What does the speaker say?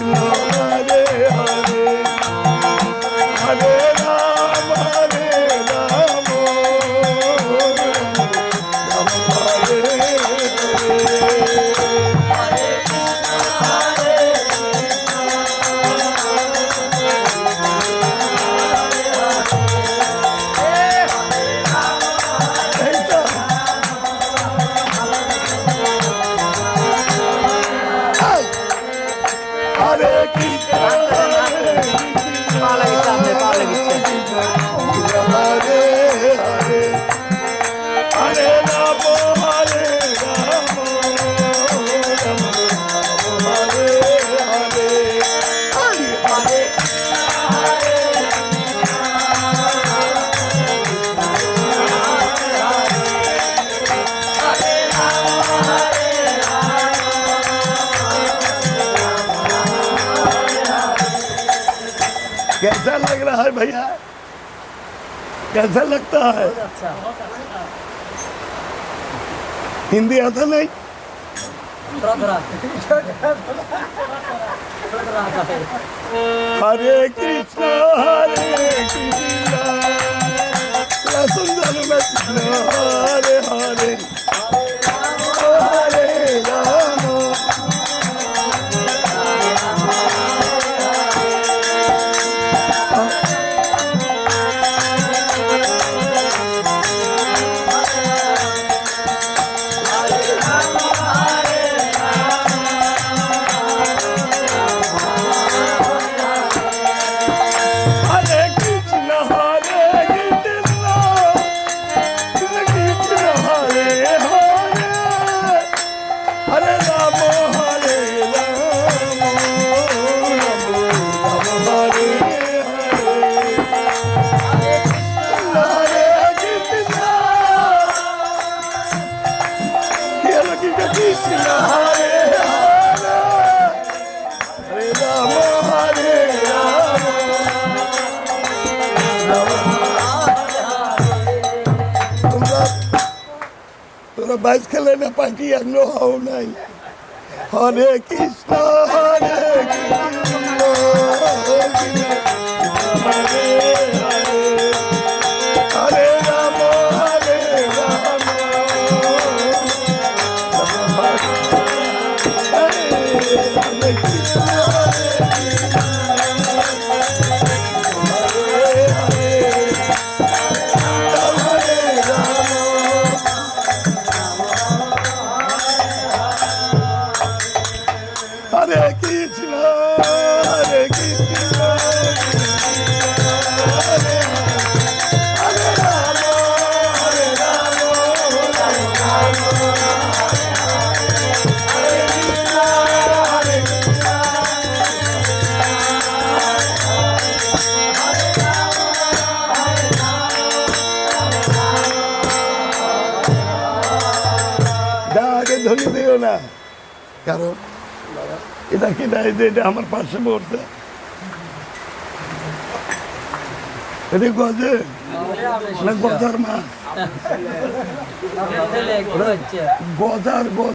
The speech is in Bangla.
Hare Hare कैसा लग रहा है भैया? कैसा लगता है? हिंदी आता नहीं? हरे कृष्ण हरे कृष्णा। सुंदर कृष्ण हरे हरे। তোরা বাইশ খেলে না পাখি এমন হও নাই। হরে কৃষ্ণ হরে কৃষ্ণ। না। কারণ? এটা কি না এটা আমার পাশে পড়ছে। এটা গজে না মানে গজার মা। গজার গজ